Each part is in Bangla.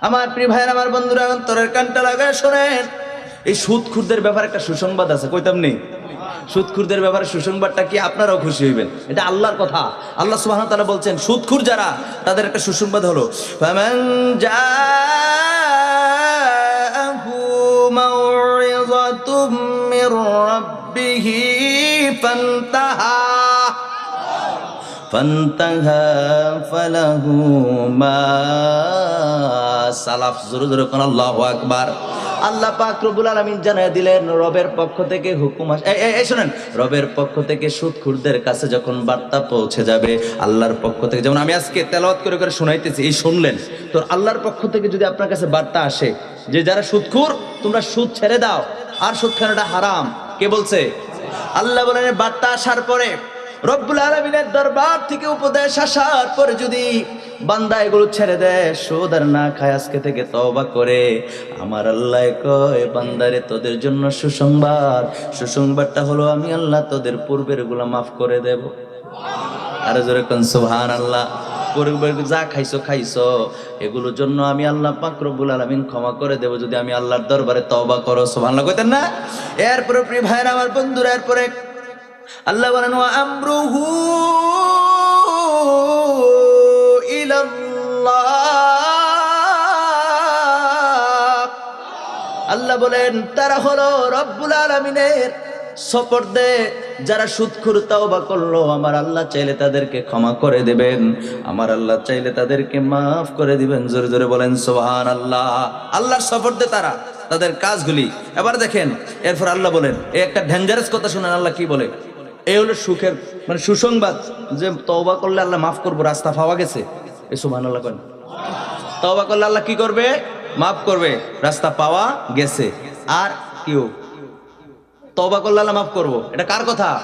আমার প্রিয় ভাইয়ের, আমার বন্ধুরা অন্তরের কানটা লাগায় শোনেন। এই সুদখুরদের ব্যাপারে একটা সুসংবাদ আছে, কইতাম নেই? সুদখুরদের ব্যাপারে সুসংবাদটা কি আপনারাও খুশি হইবেন? এটা আল্লাহর কথা। আল্লাহ ওয়া তাআলা বলছেন, সুদখুর যারা, তাদের একটা সুসংবাদ হলো মির রাব্বিহি ফান্তাহা فانتهى فله ما সালাফ জোরে জোরে কোন আল্লাহু আকবার আল্লাহ পাক রব্বুল আলামিন জানায় দিলেন রবের পক্ষ থেকে হুকুম আস এই, এই এই শুনেন রবের পক্ষ থেকে সুদখুরদের কাছে যখন বার্তা পৌঁছে যাবে আল্লাহর পক্ষ থেকে যেমন আমি আজকে তেলাওয়াত করে করে শোনাইতেছি এই শুনলেন তো আল্লাহর পক্ষ থেকে যদি আপনার কাছে বার্তা আসে যে যারা সুদখুর তোমরা সুদ ছেড়ে দাও আর সুদ খানাটা হারাম কে বলছে আল্লাহ বলেন এই বার্তা আসার পরে রব্বুল আলমিনের দরবার থেকে উপদেশ আসার পরে যদি বান্দা এগুলো ছেড়ে দেয়, সুদ আর না খায়, আজকে থেকে তওবা করে। আমার আল্লাহ কয়, বান্দারে তোদের জন্য সুসংবাদ। সুসংবাদটা হলো, আমি আল্লাহ তোদের পূর্বেরগুলা মাফ করে দেব। আরে জোরে কোন সুবহান আল্লাহ পূর্বের যা খাইছো খাইছো। এগুলোর জন্য আমি আল্লাহ পাক রব্বুল আলামিন ক্ষমা করে দেব, যদি আমি আল্লাহর দরবারে তওবা করো। সুবহানাল্লাহ কইতেন না? এরপরে প্রিয় ভাইরা আমার বন্ধুরা, এরপরে আল্লাহ বলেন, ওয়া আমরুহু আল্লাহ বলেন, তারা হলো রব্বুল আলামিনের সপর্দে, যারা সুদখুর তাওবা করল, আমার আল্লাহ চাইলে তাদেরকে ক্ষমা করে দেবেন। আমার আল্লাহ চাইলে তাদেরকে মাফ করে দিবেন। জোরে জোরে বলেন সুবহান আল্লাহ আল্লাহর সপর্দে তারা, তাদের কাজগুলি। এবার দেখেন, এরপর আল্লাহ বলেন এই একটা ডেঞ্জারাস কথা শুনেন, আল্লাহ কি বলে? এই হলো সুখের মানে সুসংবাদ যে তওবা করলে আল্লাহ মাফ করব, রাস্তা পাওয়া গেছে। এই সুবহান আল্লাহ কেন তওবা করলে আল্লাহ কি করবে? মাফ করবে, রাস্তা পাওয়া গেছে। আর কেউ? তওবা করলে আল্লাহ মাফ করব। এটা কার কথা?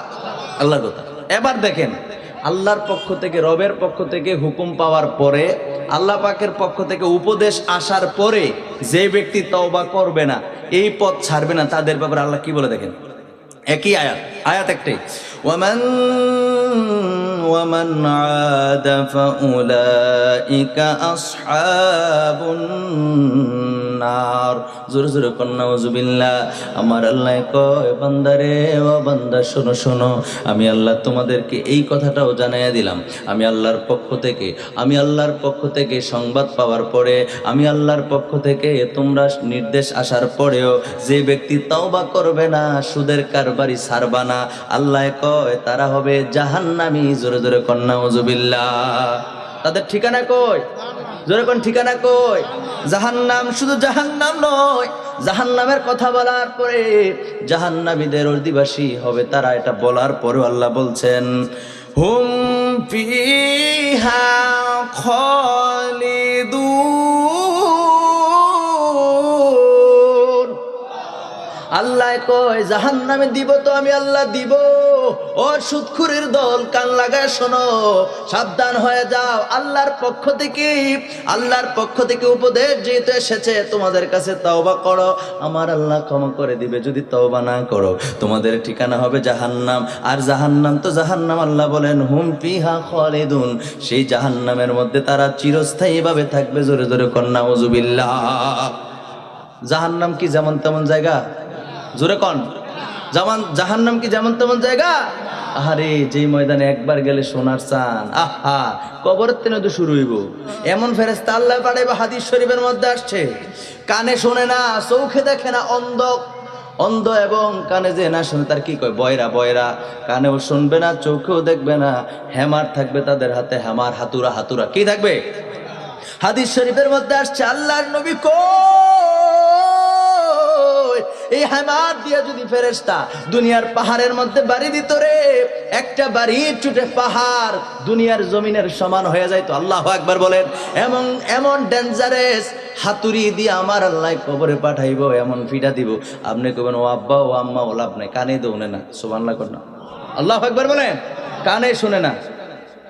আল্লাহর কথা। এবার দেখেন, আল্লাহর পক্ষ থেকে, রবের পক্ষ থেকে হুকুম পাওয়ার পরে, আল্লাহ পাকের পক্ষ থেকে উপদেশ আসার পরে যে ব্যক্তি তওবা করবে না, এই পথ ছাড়বে না, তাদের ব্যাপারে আল্লাহ কি বলে দেখেন? একই আয়াত। আয়াত একটাই। ومن ومن عاد فأولئك أصحاب النار. নার জোরে জোরে কন্যা উজুবিল্লাহ আমার আল্লাহ কয়, বান্দারে, ও বান্দা, শোনো শোনো, আমি আল্লাহ তোমাদেরকে এই কথাটাও জানাইয়া দিলাম। আমি আল্লাহর পক্ষ থেকে, আমি আল্লাহর পক্ষ থেকে সংবাদ পাওয়ার পরে, আমি আল্লাহর পক্ষ থেকে তোমরা নির্দেশ আসার পরেও যে ব্যক্তি তওবা করবে না, সুদের কারবারি ছাড়বা না, আল্লাহ কয়, তারা হবে জাহান্নামি, জোরে জোরে কন্যা উজুবিল্লাহ তাদের ঠিকানা কই? জোরে কোন ঠিকানা কই? জাহান্নাম শুধু জাহান্নাম নয়, জাহান্নামের কথা বলার পরে জাহান্নামীদের অধিবাসী হবে তারা, এটা বলার পরেও আল্লাহ বলছেন, হুম ফিহা খালিদুন। আল্লাহ কয় জাহান নামে দিব তো আমি আল্লাহ দিব। ও সুৎখুরের দল, কান লাগায় শোনো, সাবধান হয়ে যাও। আল্লাহর পক্ষ থেকে, আল্লাহর পক্ষ থেকে উপদেশ যেহেতু এসেছে, তোমাদের কাছে তওবা করো। আমার আল্লাহ ক্ষমা করে দিবে যদি তওবা না করো। তোমাদের ঠিকানা হবে জাহান্নাম, আর জাহান্নাম তো জাহান্নাম, আল্লাহ বলেন, হুম পিহা খালিদুন। সেই জাহান্নামের মধ্যে তারা চিরস্থায়ীভাবে থাকবে, জোরে জোরে কন্যা উজুবিল্লাহ জাহান্নাম কি যেমন তেমন জায়গা? জোরে কন যেমন জাহান্নাম কি যেমন তেমন জায়গা? আরে যে ময়দানে একবার গেলে সোনার চান আহা, কবরের তেনে তো শুরু হইব। এমন ফেরেস্তা আল্লাহ পাঠাইবে, হাদিস শরীফের মধ্যে আসছে। কানে শোনে না, চৌখে দেখে না, অন্ধ। অন্ধ এবং কানে যে না শুনে, তার কি কয়? বয়রা বয়রা। কানেও শুনবে না, চোখেও দেখবে না। হ্যামার থাকবে তাদের হাতে হ্যামার হাতুরা হাতুরা। কি থাকবে? হাদিস শরীফের মধ্যে আসছে, আল্লাহর নবী কই? এই হেমার দিয়ে যদি ফেরেস্তা দুনিয়ার পাহাড়ের মধ্যে বাড়ি দিত রে, একটা বাড়ি চুটে পাহাড় দুনিয়ার জমিনের সমান হয়ে যায় তো আল্লাহ একবার বলেন, এমন এমন ডেঞ্জারেস হাতুড়ি দিয়ে আমার আল্লাহ কবরে পাঠাইব, এমন ফিটা দিব। আপনি কবেন ও আব্বা, ও আম্মা, ও লাভ নাই, কানে দৌনে না। সোমান্লা কর না। আল্লাহ একবার বলেন, কানে শুনে না।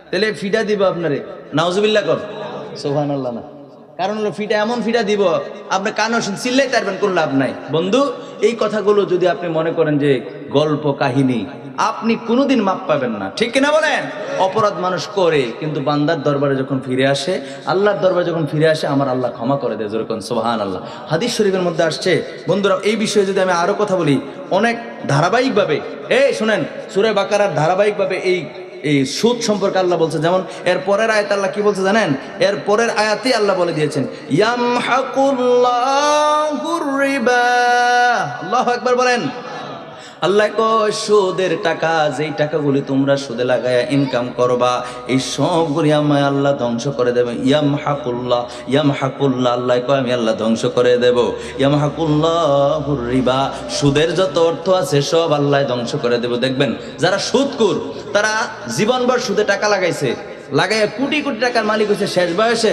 তাহলে ফিটা দিব আপনারে। নাউজুবিল্লাহ কর। সোহান আল্লাহ না। কারণ হলো ফিটা এমন ফিটা দিব, আপনি কানও চিল্লাই পারবেন, কোন লাভ নাই। বন্ধু এই কথাগুলো যদি আপনি মনে করেন যে গল্প, কাহিনী, আপনি কোনোদিন মাপ পাবেন না। ঠিক কিনা বলেন? অপরাধ মানুষ করে, কিন্তু বান্দার দরবারে যখন ফিরে আসে, আল্লাহর দরবারে যখন ফিরে আসে, আমার আল্লাহ ক্ষমা করে দেয় যেরকম সোহান আল্লাহ হাদিস শরীফের মধ্যে আসছে, বন্ধুরা, এই বিষয়ে যদি আমি আরও কথা বলি, অনেক ধারাবাহিকভাবে, এই শুনেন, সুরে বাকারার ধারাবাহিকভাবে এই এই সুদ সম্পর্কে আল্লাহ বলছে, যেমন এর পরের আয়াত আল্লাহ কি বলছে জানেন? এর পরের আয়াতে আল্লাহ বলে দিয়েছেন ইয়াম হাকুল্লাহ আল্লাহ আকবার বলেন। আল্লাহ কয়, সুদের টাকা, যেই টাকাগুলি তোমরা সুদে লাগায়া ইনকাম করবা, এই সবগুলি আমায় আল্লাহ ধ্বংস করে দেবে। ইয়াম হাকুল্লাহ ইয়াম হাকুল্লাহ আল্লাহ কয়, আমি আল্লাহ ধ্বংস করে দেব। ইয়াম হাকুল্লাহ রিবা, সুদের যত অর্থ আছে সব আল্লাহ ধ্বংস করে দেব। দেখবেন, যারা সুদকুর তারা জীবনভর সুদে টাকা লাগাইছে, লাগাইয়া কোটি কোটি টাকার মালিক হয়েছে শেষ বয়সে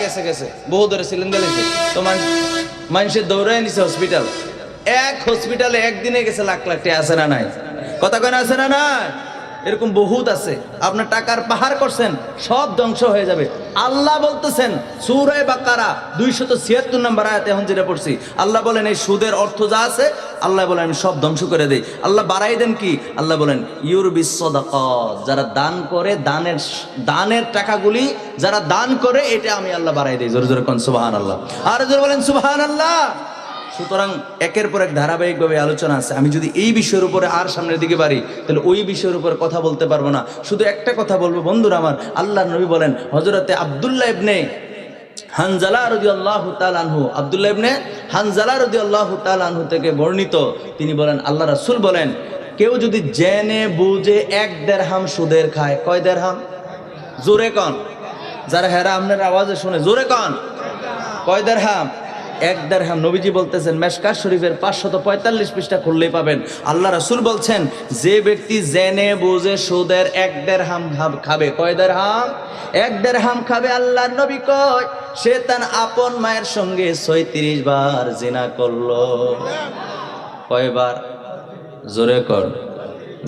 গেছে গেছে, বহু ধরে ছিলেন গেলেছে তো মানুষের দৌড়ায় নিছে হসপিটাল এক হসপিটালে একদিনে গেছে লাখ লাখ টাকা, আছে না নাই? কথা কেন আছে না নাই? এরকম বহুত আছে। আপনার টাকার পাহাড় করছেন, সব ধ্বংস হয়ে যাবে। আল্লাহ বলতেছেন সুরায় বাকারা, দুইশত ছিয়াত্তর নম্বর আয়াতে এখন যেটা পড়ছি, আল্লাহ বলেন, এই সুদের অর্থ যা আছে, আল্লাহ বলেন, আমি সব ধ্বংস করে দেই। আল্লাহ বাড়াই দেন কি? আল্লাহ বলেন ইউর বিশ্বদাকত যারা দান করে, দানের দানের টাকাগুলি যারা দান করে, এটা আমি আল্লাহ বাড়াই দিই। জোরে জোরে কন সুবাহান আল্লাহ আর জোরে বলেন সুবাহান আল্লাহ সুতরাং একের পর এক ধারাবাহিকভাবে আলোচনা আছে। আমি যদি এই বিষয়ের উপরে আর সামনের দিকে পারি তাহলে ওই বিষয়ের উপরে কথা বলতে পারব না। শুধু একটা কথা বলব, বন্ধুরা আমার আল্লাহ নবী বলেন হজরতে আবদুল্লাহ ইবনে হানজালা রদি আল্লাহ আনহু, আবদুল্লাহ ইবনে হানজালা রদি আল্লাহ আনহু থেকে বর্ণিত, তিনি বলেন, আল্লাহ রাসূল বলেন, কেউ যদি জেনে, বুঝে এক দেড় হাম সুদের খায়, কয় দেড় হাম জোরে কন। যারা হেরা আপনার আওয়াজে শুনে, জোরে কন। কয় দেড়হাম? এক দেড়হাম নবীজি বলতেছেন মেশকার শরীফের পাঁচশত পঁয়তাল্লিশ পৃষ্ঠা খুললেই পাবেন। আল্লাহ রাসূল বলছেন, যে ব্যক্তি জেনে, বুঝে, সুদের এক দেড়হাম খাব- কয় দেড়হাম? এক দেড়হাম খাবে আল্লাহর নবী কয়, সে তার আপন মায়ের সঙ্গে ছয়ত্রিশ বার জেনা করল। কয়বার? জোরে কর।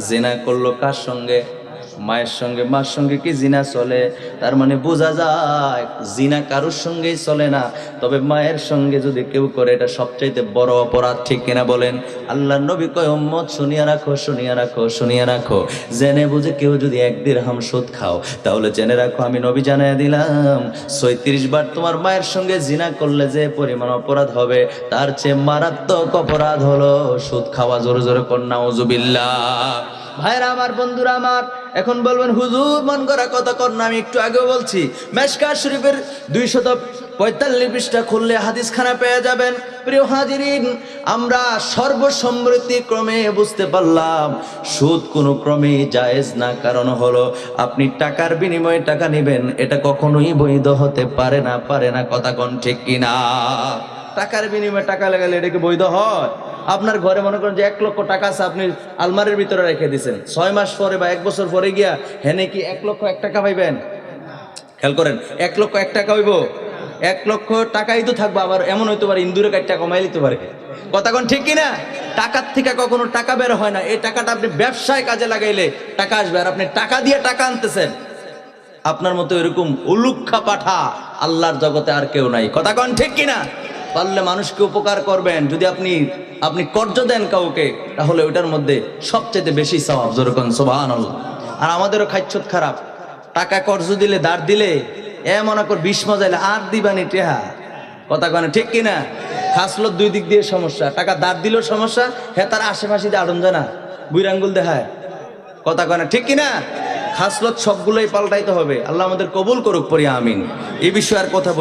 জেনা করল কার সঙ্গে? মায়ের সঙ্গে, মার সঙ্গে কি জিনা চলে? তার মানে বোঝা যায়, জিনা কারোর সঙ্গেই চলে না। তবে মায়ের সঙ্গে যদি কেউ করে, এটা সবচাইতে বড় অপরাধ, ঠিক কিনা বলেন? আল্লাহ নবী কয়, উম্মত, শুনিয়া রাখো শুনিয়া রাখো শুনিয়া রাখো। জেনে বুঝে কেউ যদি এক হাম সুদ খাও, তাহলে জেনে রাখো, আমি নবী জানাই দিলাম, ছয়ত্রিশ বার তোমার মায়ের সঙ্গে জিনা করলে যে পরিমাণ অপরাধ হবে, তার চেয়ে মারাত্মক অপরাধ হলো সুদ খাওয়া, জোরে জোরে কন্যা উজুবিল্লাহ ভাইরা, আমার বন্ধুরা, আমার এখন বলবেন, হুজুর, মন করা কথা কর না, আমি একটু আগেও বলছি। মেশকার শরীফের দুইশত পঁয়তাল্লিশ পৃষ্ঠা খুললে হাদিস খানা পেয়ে যাবেন। প্রিয় হাজিরিন, আমরা সর্বসম্মতি ক্রমে বুঝতে পারলাম, সুদ কোনো ক্রমে জায়েজ না। কারণ হলো, আপনি টাকার বিনিময়ে টাকা নেবেন, এটা কখনোই বৈধ হতে পারে না পারে না, কথা কোন ঠিক কিনা? টাকার বিনিময়ে টাকা লাগালে এটা কি বৈধ হয়? আপনার ঘরে মনে করেন যে এক লক্ষ টাকা আছে, আপনি আলমারির ভিতরে রেখে দিয়েছেন ছয় মাস পরে বা এক বছর পরে গিয়া হেনে কি এক লক্ষ এক টাকা পাইবেন? খেয়াল করেন, এক লক্ষ এক টাকা হইব। এক লক্ষ টাকাই তো থাকব, আবার এমন হইতে পারে ইন্দুরে কাটটা কমাই দিতে পারে। কথা কোন ঠিক কিনা? টাকার থেকে কখনো টাকা বের হয় না। এই টাকাটা আপনি ব্যবসায় কাজে লাগাইলে টাকা আসবে, আর আপনি টাকা দিয়ে টাকা আনতেছেন। আপনার মতো এরকম উলুক্ষা পাঠা আল্লাহর জগতে আর কেউ নাই। কথা কন ঠিক কিনা? পারলে মানুষকে উপকার করবেন। যদি আপনি আপনি কর্জ দেন কাউকে, তাহলে ওইটার মধ্যে সবচেয়ে বেশি সওয়াব। যেরকম সোবাহান আর আমাদেরও খাইছত খারাপ। টাকা কর্জ দিলে, দাঁড় দিলে, এ মনে কর বিষ মজাইলে আর দিবানি টেহা। কথা কনে ঠিক কিনা খাসলো দুই দিক দিয়ে সমস্যা। টাকা দাঁড় দিলেও সমস্যা হ্যাঁ তার আশেপাশে দিয়ে আড়ন জানা বুইরাঙ্গুল দেখায়। কথা কয় না, ঠিক কিনা খাসলত সবগুলোই পাল্টাইতে হবে। আল্লাহ আমাদের কবুল করুক পরি আমিন। এ বিষয়ে আর কথা